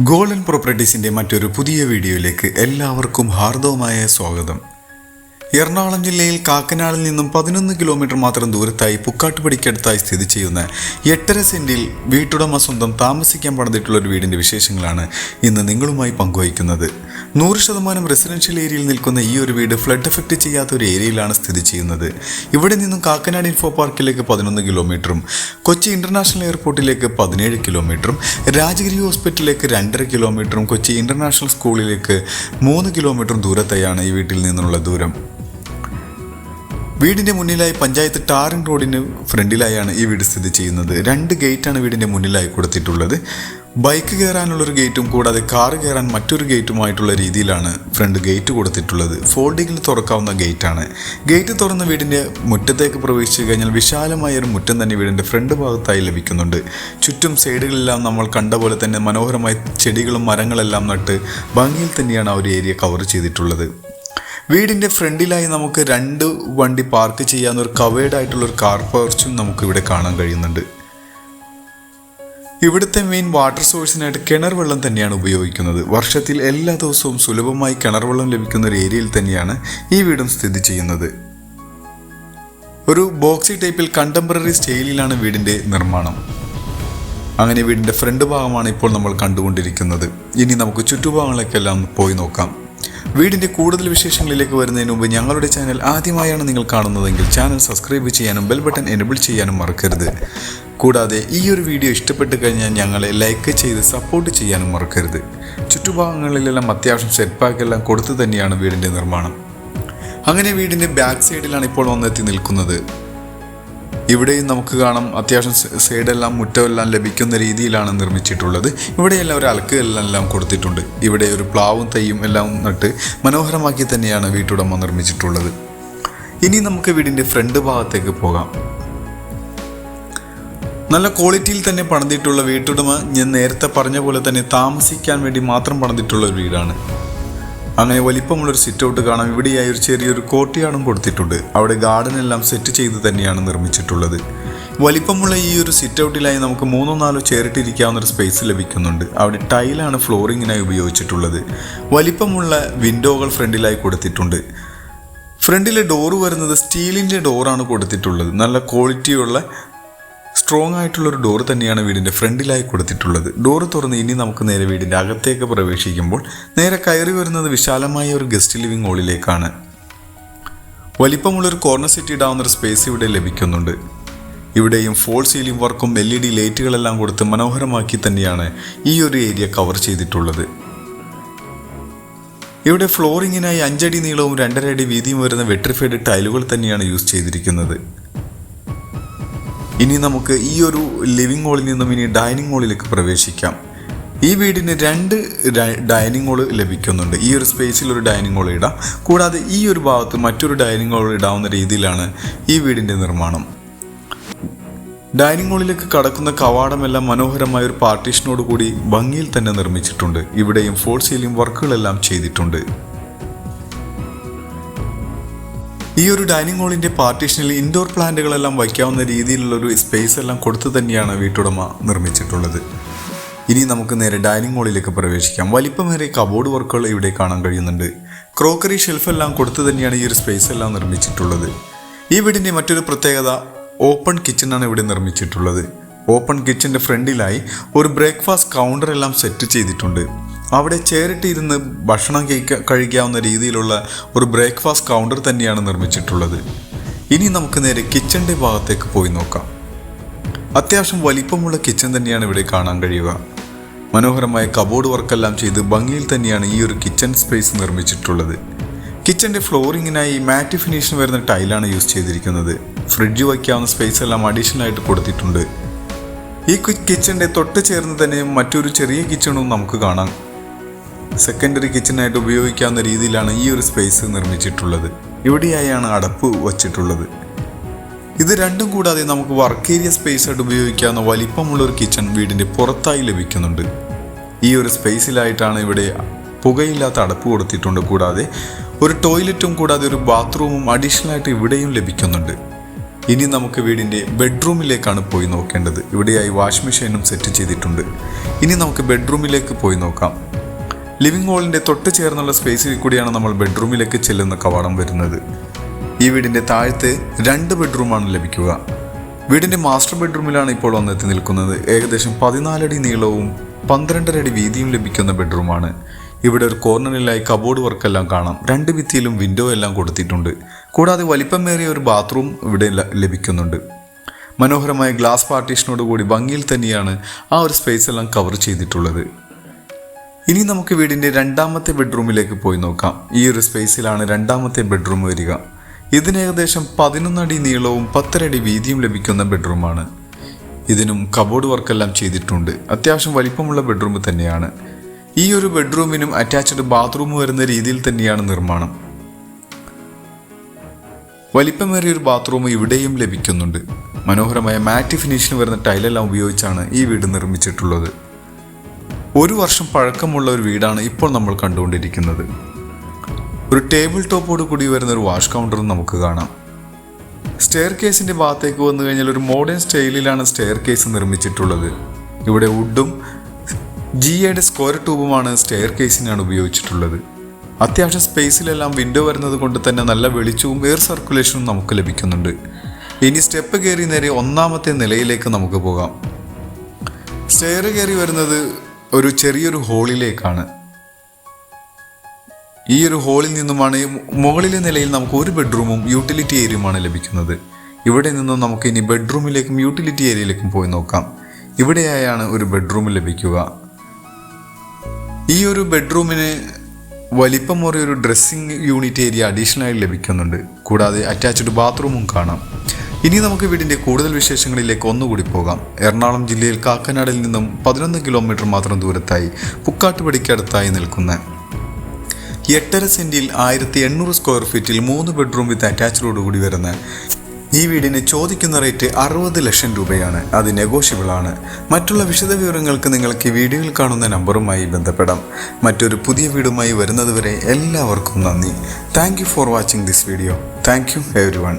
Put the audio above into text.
Golden പ്രോപ്പർട്ടീസിന്റെ മറ്റൊരു പുതിയ വീഡിയോയിലേക്ക് എല്ലാവർക്കും ഹാർദവമായ സ്വാഗതം. എറണാകുളം ജില്ലയിൽ കാക്കനാളിൽ നിന്നും പതിനൊന്ന് കിലോമീറ്റർ മാത്രം ദൂരത്തായി പുക്കാട്ടുപടിക്കടുത്തായി സ്ഥിതി ചെയ്യുന്ന എട്ടര സെന്റിൽ വീട്ടുടമ സ്വന്തം താമസിക്കാൻ പണിതിട്ടുള്ള ഒരു വീടിന്റെ വിശേഷങ്ങളാണ് ഇന്ന് നിങ്ങളുമായി പങ്കുവയ്ക്കുന്നത്. നൂറ് ശതമാനം റെസിഡൻഷ്യൽ ഏരിയയിൽ നിൽക്കുന്ന ഈ ഒരു വീട് ഫ്ലഡ് എഫക്റ്റ് ചെയ്യാത്ത ഒരു ഏരിയയിലാണ് സ്ഥിതി ചെയ്യുന്നത്. ഇവിടെ നിന്നും കാക്കനാട് ഇൻഫോ പാർക്കിലേക്ക് പതിനൊന്ന് കിലോമീറ്ററും കൊച്ചി ഇന്റർനാഷണൽ എയർപോർട്ടിലേക്ക് പതിനേഴ് കിലോമീറ്ററും രാജഗിരി ഹോസ്പിറ്റലിലേക്ക് രണ്ടര കിലോമീറ്ററും കൊച്ചി ഇന്റർനാഷണൽ സ്കൂളിലേക്ക് മൂന്ന് കിലോമീറ്ററും ദൂരത്തെയാണ് ഈ വീട്ടിൽ നിന്നുള്ള ദൂരം. വീടിന്റെ മുന്നിലായി പഞ്ചായത്ത് ടാറിംഗ് റോഡിന് ഫ്രണ്ടിലായാണ് ഈ വീട് സ്ഥിതി ചെയ്യുന്നത്. രണ്ട് ഗേറ്റാണ് വീടിന്റെ മുന്നിലായി കൊടുത്തിട്ടുള്ളത്. ബൈക്ക് കയറാനുള്ളൊരു ഗേറ്റും കൂടാതെ കാർ കയറാൻ മറ്റൊരു ഗേറ്റുമായിട്ടുള്ള രീതിയിലാണ് ഫ്രണ്ട് ഗേറ്റ് കൊടുത്തിട്ടുള്ളത്. ഫോൾഡിങ്ങിൽ തുറക്കാവുന്ന ഗേറ്റാണ്. ഗേറ്റ് തുറന്ന വീടിന്റെ മുറ്റത്തേക്ക് പ്രവേശിച്ചു കഴിഞ്ഞാൽ വിശാലമായ ഒരു മുറ്റം തന്നെ വീടിന്റെ ഫ്രണ്ട് ഭാഗത്തായി ലഭിക്കുന്നുണ്ട്. ചുറ്റും സൈഡുകളെല്ലാം നമ്മൾ കണ്ട പോലെ തന്നെ മനോഹരമായ ചെടികളും മരങ്ങളെല്ലാം നട്ട് ഭംഗിയിൽ തന്നെയാണ് ആ ഒരു ഏരിയ കവർ ചെയ്തിട്ടുള്ളത്. വീടിന്റെ ഫ്രണ്ടിലായി നമുക്ക് രണ്ട് വണ്ടി പാർക്ക് ചെയ്യാവുന്ന ഒരു കവേർഡ് ആയിട്ടുള്ള ഒരു കാർ പോർച്ചും നമുക്ക് ഇവിടെ കാണാൻ കഴിയുന്നുണ്ട്. ഇവിടുത്തെ മെയിൻ വാട്ടർ സോഴ്സിനായിട്ട് കിണർ വെള്ളം തന്നെയാണ് ഉപയോഗിക്കുന്നത്. വർഷത്തിൽ എല്ലാ ദിവസവും സുലഭമായി കിണർ വെള്ളം ലഭിക്കുന്ന ഒരു ഏരിയയിൽ തന്നെയാണ് ഈ വീടും സ്ഥിതി ചെയ്യുന്നത്. ഒരു ബോക്സി ടൈപ്പിൽ കണ്ടംപററി സ്റ്റൈലിലാണ് വീടിന്റെ നിർമ്മാണം. അങ്ങനെ വീടിന്റെ ഫ്രണ്ട് ഭാഗമാണ് ഇപ്പോൾ നമ്മൾ കണ്ടുകൊണ്ടിരിക്കുന്നത്. ഇനി നമുക്ക് ചുറ്റുഭാഗങ്ങളൊക്കെ എല്ലാം പോയി നോക്കാം. വീടിന്റെ കൂടുതൽ വിശേഷങ്ങളിലേക്ക് വരുന്നതിന് മുമ്പ് ഞങ്ങളുടെ ചാനൽ ആദ്യമായാണ് നിങ്ങൾ കാണുന്നതെങ്കിൽ ചാനൽ സബ്സ്ക്രൈബ് ചെയ്യാനും ബെൽ ബട്ടൺ എനബിൾ ചെയ്യാനും മറക്കരുത്. കൂടാതെ ഈ ഒരു വീഡിയോ ഇഷ്ടപ്പെട്ട് കഴിഞ്ഞാൽ ഞങ്ങളെ ലൈക്ക് ചെയ്ത് സപ്പോർട്ട് ചെയ്യാനും മറക്കരുത്. ചുറ്റുഭാഗങ്ങളിലെല്ലാം അത്യാവശ്യം സെറ്റ് പാക്ക് കൊടുത്തു തന്നെയാണ് വീടിന്റെ നിർമ്മാണം. അങ്ങനെ വീടിന്റെ ബാക്ക് സൈഡിലാണ് ഇപ്പോൾ വന്നെത്തി നിൽക്കുന്നത്. ഇവിടെയും നമുക്ക് കാണാം അത്യാവശ്യം സൈഡെല്ലാം മുറ്റമെല്ലാം ലഭിക്കുന്ന രീതിയിലാണ് നിർമ്മിച്ചിട്ടുള്ളത്. ഇവിടെയെല്ലാം ഒരു അലക്കുകളെല്ലാം കൊടുത്തിട്ടുണ്ട്. ഇവിടെ ഒരു പ്ലാവും തൈയും എല്ലാം നട്ട് മനോഹരമാക്കി തന്നെയാണ് വീട്ടുടമ നിർമ്മിച്ചിട്ടുള്ളത്. ഇനി നമുക്ക് വീടിന്റെ ഫ്രണ്ട് ഭാഗത്തേക്ക് പോകാം. നല്ല ക്വാളിറ്റിയിൽ തന്നെ പണിതിട്ടുള്ള വീട്ടുടമ ഞാൻ നേരത്തെ പറഞ്ഞ പോലെ തന്നെ താമസിക്കാൻ വേണ്ടി മാത്രം പണിതിട്ടുള്ള ഒരു വീടാണ്. അങ്ങനെ വലിപ്പമുള്ളൊരു സിറ്റ് ഔട്ട് കാണാം. ഇവിടെയായി ഒരു ചെറിയൊരു കോർട്ടിയാർഡും കൊടുത്തിട്ടുണ്ട്. അവിടെ ഗാർഡൻ എല്ലാം സെറ്റ് ചെയ്ത് തന്നെയാണ് നിർമ്മിച്ചിട്ടുള്ളത്. വലിപ്പമുള്ള ഈ ഒരു സിറ്റ് ഔട്ടിലായി നമുക്ക് മൂന്നോ നാലോ ചേരിട്ടിരിക്കാവുന്ന ഒരു സ്പേസ് ലഭിക്കുന്നുണ്ട്. അവിടെ ടൈലാണ് ഫ്ലോറിങ്ങിനായി ഉപയോഗിച്ചിട്ടുള്ളത്. വലിപ്പമുള്ള വിൻഡോകൾ ഫ്രണ്ടിലായി കൊടുത്തിട്ടുണ്ട്. ഫ്രണ്ടിലെ ഡോറ് വരുന്നത് സ്റ്റീലിന്റെ ഡോറാണ് കൊടുത്തിട്ടുള്ളത്. നല്ല ക്വാളിറ്റിയുള്ള സ്ട്രോങ് ആയിട്ടുള്ള ഒരു ഡോർ തന്നെയാണ് വീടിന്റെ ഫ്രണ്ടിലായി കൊടുത്തിട്ടുള്ളത്. ഡോർ തുറന്ന് ഇനി നമുക്ക് നേരെ വീടിന്റെ അകത്തേക്ക് പ്രവേശിക്കുമ്പോൾ നേരെ കയറി വരുന്നത് വിശാലമായ ഒരു ഗസ്റ്റ് ലിവിംഗ് ഹോളിലേക്കാണ് വലിപ്പമുള്ളൊരു കോർണർ സെറ്റ് ഇടാവുന്ന ഒരു സ്പേസ് ഇവിടെ ലഭിക്കുന്നുണ്ട്. ഇവിടെയും ഫോൾ സീലിംഗ് വർക്കും എൽ ഇ ഡി ലൈറ്റുകളെല്ലാം കൊടുത്ത് മനോഹരമാക്കി തന്നെയാണ് ഈ ഒരു ഏരിയ കവർ ചെയ്തിട്ടുള്ളത്. ഇവിടെ ഫ്ലോറിങ്ങിനായി അഞ്ചടി നീളവും രണ്ടര അടി വീതിയും വരുന്ന വെട്രിഫൈഡ് ടൈലുകൾ തന്നെയാണ് യൂസ് ചെയ്തിരിക്കുന്നത്. ഇനി നമുക്ക് ഈ ഒരു ലിവിംഗ് ഹാളിൽ നിന്നും ഇനി ഡൈനിങ് ഹാളിലേക്ക് പ്രവേശിക്കാം. ഈ വീടിന് രണ്ട് ഡൈനിങ് ഹോൾ ലഭിക്കുന്നുണ്ട്. ഈ ഒരു സ്പേസിൽ ഒരു ഡൈനിങ് ഹോൾ ഇടാം. കൂടാതെ ഈ ഒരു ഭാഗത്ത് മറ്റൊരു ഡൈനിങ് ഹോൾ ഇടാവുന്ന രീതിയിലാണ് ഈ വീടിന്റെ നിർമ്മാണം. ഡൈനിങ് ഹാളിലേക്ക് കടക്കുന്ന കവാടമെല്ലാം മനോഹരമായ ഒരു പാർട്ടീഷനോട് കൂടി ഭംഗിയിൽ തന്നെ നിർമ്മിച്ചിട്ടുണ്ട്. ഇവിടെയും ഫോൾ സീലിംഗ് വർക്കുകളെല്ലാം ചെയ്തിട്ടുണ്ട്. ഈ ഒരു ഡൈനിങ് ഹാളിന്റെ പാർട്ടീഷനിൽ ഇൻഡോർ പ്ലാന്റുകളെല്ലാം വയ്ക്കാവുന്ന രീതിയിലുള്ള ഒരു സ്പേസ് എല്ലാം കൊടുത്തു തന്നെയാണ് വീട്ടുടമ നിർമ്മിച്ചിട്ടുള്ളത്. ഇനി നമുക്ക് നേരെ ഡൈനിങ് ഹാളിലേക്ക് പ്രവേശിക്കാം. വലിപ്പമേറിയ കബോർഡ് വർക്കുകൾ ഇവിടെ കാണാൻ കഴിയുന്നുണ്ട്. ക്രോക്കറി ഷെൽഫെല്ലാം കൊടുത്തു തന്നെയാണ് ഈ ഒരു സ്പേസ് എല്ലാം നിർമ്മിച്ചിട്ടുള്ളത്. ഈ വീടിന്റെ മറ്റൊരു പ്രത്യേകത ഓപ്പൺ കിച്ചണാണ് ഇവിടെ നിർമ്മിച്ചിട്ടുള്ളത്. ഓപ്പൺ കിച്ചന്റെ ഫ്രണ്ടിലായി ഒരു ബ്രേക്ക്ഫാസ്റ്റ് കൗണ്ടർ എല്ലാം സെറ്റ് ചെയ്തിട്ടുണ്ട്. അവിടെ ചേരിട്ടിരുന്ന് ഭക്ഷണം കഴിക്ക കഴിക്കാവുന്ന രീതിയിലുള്ള ഒരു ബ്രേക്ക്ഫാസ്റ്റ് കൗണ്ടർ തന്നെയാണ് നിർമ്മിച്ചിട്ടുള്ളത്. ഇനി നമുക്ക് നേരെ കിച്ചന്റെ ഭാഗത്തേക്ക് പോയി നോക്കാം. അത്യാവശ്യം വലിപ്പമുള്ള കിച്ചൺ തന്നെയാണ് ഇവിടെ കാണാൻ കഴിയുക. മനോഹരമായ കബോർഡ് വർക്കെല്ലാം ചെയ്ത് ഭംഗിയിൽ തന്നെയാണ് ഈ ഒരു കിച്ചൺ സ്പേസ് നിർമ്മിച്ചിട്ടുള്ളത്. കിച്ചന്റെ ഫ്ലോറിങ്ങിനായി മാറ്റ് ഫിനിഷിന് വരുന്ന ടൈലാണ് യൂസ് ചെയ്തിരിക്കുന്നത്. ഫ്രിഡ്ജ് വയ്ക്കാവുന്ന സ്പേസ് എല്ലാം അഡീഷണൽ ആയിട്ട് കൊടുത്തിട്ടുണ്ട്. ഈ കിച്ചന്റെ തൊട്ട് ചേർന്ന് തന്നെ മറ്റൊരു ചെറിയ കിച്ചണും നമുക്ക് കാണാം. സെക്കൻഡറി കിച്ചണായിട്ട് ഉപയോഗിക്കാവുന്ന രീതിയിലാണ് ഈ ഒരു സ്പേസ് നിർമ്മിച്ചിട്ടുള്ളത്. ഇവിടെയായാണ് അടപ്പ് വച്ചിട്ടുള്ളത്. ഇത് രണ്ടും കൂടാതെ നമുക്ക് വർക്ക് ഏരിയ സ്പേസ് ആയിട്ട് ഉപയോഗിക്കാവുന്ന വലിപ്പമുള്ള ഒരു കിച്ചൺ വീടിന്റെ പുറത്തായി ലഭിക്കുന്നുണ്ട്. ഈ ഒരു സ്പേസിലായിട്ടാണ് ഇവിടെ പുകയില്ലാത്ത അടപ്പ് കൊടുത്തിട്ടുണ്ട്. കൂടാതെ ഒരു ടോയ്ലറ്റും കൂടാതെ ഒരു ബാത്റൂമും അഡീഷണൽ ആയിട്ട് ഇവിടെയും ലഭിക്കുന്നുണ്ട്. ഇനി നമുക്ക് വീടിന്റെ ബെഡ്റൂമിലേക്കാണ് പോയി നോക്കേണ്ടത്. ഇവിടെയായി വാഷിംഗ് മെഷീനും സെറ്റ് ചെയ്തിട്ടുണ്ട്. ഇനി നമുക്ക് ബെഡ്റൂമിലേക്ക് പോയി നോക്കാം. ലിവിംഗ് ഹോളിന്റെ തൊട്ട് ചേർന്നുള്ള സ്പേസിൽ കൂടിയാണ് നമ്മൾ ബെഡ്റൂമിലേക്ക് ചെല്ലുന്ന കവാടം വരുന്നത്. ഈ വീടിന്റെ താഴത്ത് രണ്ട് ബെഡ്റൂമാണ് ലഭിക്കുക. വീടിന്റെ മാസ്റ്റർ ബെഡ്റൂമിലാണ് ഇപ്പോൾ വന്നെത്തി നിൽക്കുന്നത്. ഏകദേശം പതിനാലടി നീളവും പന്ത്രണ്ടര അടി വീതിയും ലഭിക്കുന്ന ബെഡ്റൂമാണ്. ഇവിടെ ഒരു കോർണറിലായി കബോർഡ് വർക്കെല്ലാം കാണാം. രണ്ട് ഭിത്തിയിലും വിൻഡോ എല്ലാം കൊടുത്തിട്ടുണ്ട്. കൂടാതെ വലിപ്പമേറിയ ഒരു ബാത്റൂം ഇവിടെ ലഭിക്കുന്നുണ്ട്. മനോഹരമായ ഗ്ലാസ് പാർട്ടീഷനോട് കൂടി ഭംഗിയിൽ തന്നെയാണ് ആ ഒരു സ്പേസ് എല്ലാം കവർ ചെയ്തിട്ടുള്ളത്. ഇനി നമുക്ക് വീടിന്റെ രണ്ടാമത്തെ ബെഡ്റൂമിലേക്ക് പോയി നോക്കാം. ഈ ഒരു സ്പേസിലാണ് രണ്ടാമത്തെ ബെഡ്റൂം വരിക. ഇതിന് ഏകദേശം പതിനൊന്നടി നീളവും പത്തരടി വീതിയും ലഭിക്കുന്ന ബെഡ്റൂമാണ്. ഇതിനും കബോർഡ് വർക്കെല്ലാം ചെയ്തിട്ടുണ്ട്. അത്യാവശ്യം വലിപ്പമുള്ള ബെഡ്റൂം തന്നെയാണ്. ഈ ഒരു ബെഡ്റൂമിനും അറ്റാച്ച്ഡ് ബാത്റൂം വരുന്ന രീതിയിൽ തന്നെയാണ് നിർമ്മാണം. വലിപ്പമേറിയ ഒരു ബാത്റൂം ഇവിടെയും ലഭിക്കുന്നുണ്ട്. മനോഹരമായ മാറ്റ് ഫിനിഷിന് വരുന്ന ടൈലെല്ലാം ഉപയോഗിച്ചാണ് ഈ വീട് നിർമ്മിച്ചിട്ടുള്ളത്. ഒരു വർഷം പഴക്കമുള്ള ഒരു വീടാണ് ഇപ്പോൾ നമ്മൾ കണ്ടുകൊണ്ടിരിക്കുന്നത്. ഒരു ടേബിൾ ടോപ്പോട് കൂടി വരുന്ന ഒരു വാഷ് കൗണ്ടറും നമുക്ക് കാണാം. സ്റ്റെയർ കേസിന്റെ ഭാഗത്തേക്ക് വന്നു കഴിഞ്ഞാൽ ഒരു മോഡേൺ സ്റ്റൈലിലാണ് സ്റ്റെയർ കേസ് നിർമ്മിച്ചിട്ടുള്ളത്. ഇവിടെ വുഡും ജി എയുടെ സ്ക്വയർ ട്യൂബുമാണ് സ്റ്റെയർ കേസിനാണ് ഉപയോഗിച്ചിട്ടുള്ളത്. അത്യാവശ്യം സ്പേസിലെല്ലാം വിൻഡോ വരുന്നത് കൊണ്ട് തന്നെ നല്ല വെളിച്ചവും എയർ സർക്കുലേഷനും നമുക്ക് ലഭിക്കുന്നുണ്ട്. ഇനി സ്റ്റെപ്പ് കയറി നേരെ ഒന്നാമത്തെ നിലയിലേക്ക് നമുക്ക് പോകാം. സ്റ്റെയർ കയറി വരുന്നത് ഒരു ചെറിയൊരു ഹോളിലേക്കാണ്. ഈ ഒരു ഹോളിൽ നിന്നുമാണ് മുകളിലെ നിലയിൽ നമുക്ക് ഒരു ബെഡ്റൂമും യൂട്ടിലിറ്റി ഏരിയയുമാണ് ലഭിക്കുന്നത്. ഇവിടെ നിന്നും നമുക്ക് ഇനി ബെഡ്റൂമിലേക്കും യൂട്ടിലിറ്റി ഏരിയയിലേക്കും പോയി നോക്കാം. ഇവിടെയായാണ് ഒരു ബെഡ്റൂം ലഭിക്കുക. ഈ ഒരു ബെഡ്റൂമിന് വലിപ്പമേറിയ ഒരു ഡ്രസ്സിംഗ് യൂണിറ്റ് ഏരിയ അഡീഷണലായി ലഭിക്കുന്നുണ്ട്. കൂടാതെ അറ്റാച്ച്ഡ് ബാത്റൂമും കാണാം. ഇനി നമുക്ക് വീടിന്റെ കൂടുതൽ വിശേഷങ്ങളിലേക്ക് ഒന്നുകൂടി പോകാം. എറണാകുളം ജില്ലയിൽ കാക്കനാടിൽ നിന്നും പതിനൊന്ന് കിലോമീറ്റർ മാത്രം ദൂരത്തായി പുക്കാട്ടുപടിക്കടുത്തായി നിൽക്കുന്ന എട്ടര സെന്റിൽ ആയിരത്തി എണ്ണൂറ് സ്ക്വയർ ഫീറ്റിൽ മൂന്ന് ബെഡ്റൂം വിത്ത് അറ്റാച്ച്ഡോടുകൂടി വരുന്ന ഈ വീടിന് ചോദിക്കുന്ന റേറ്റ് അറുപത് ലക്ഷം രൂപയാണ്. അത് നെഗോഷ്യബിൾ ആണ്. മറ്റുള്ള വിശദവിവരങ്ങൾക്ക് നിങ്ങൾക്ക് ഈ വീഡിയോയിൽ കാണുന്ന നമ്പറുമായി ബന്ധപ്പെടാം. മറ്റൊരു പുതിയ വീടുമായി വരുന്നതുവരെ എല്ലാവർക്കും നന്ദി. Thank for watching this video thank you one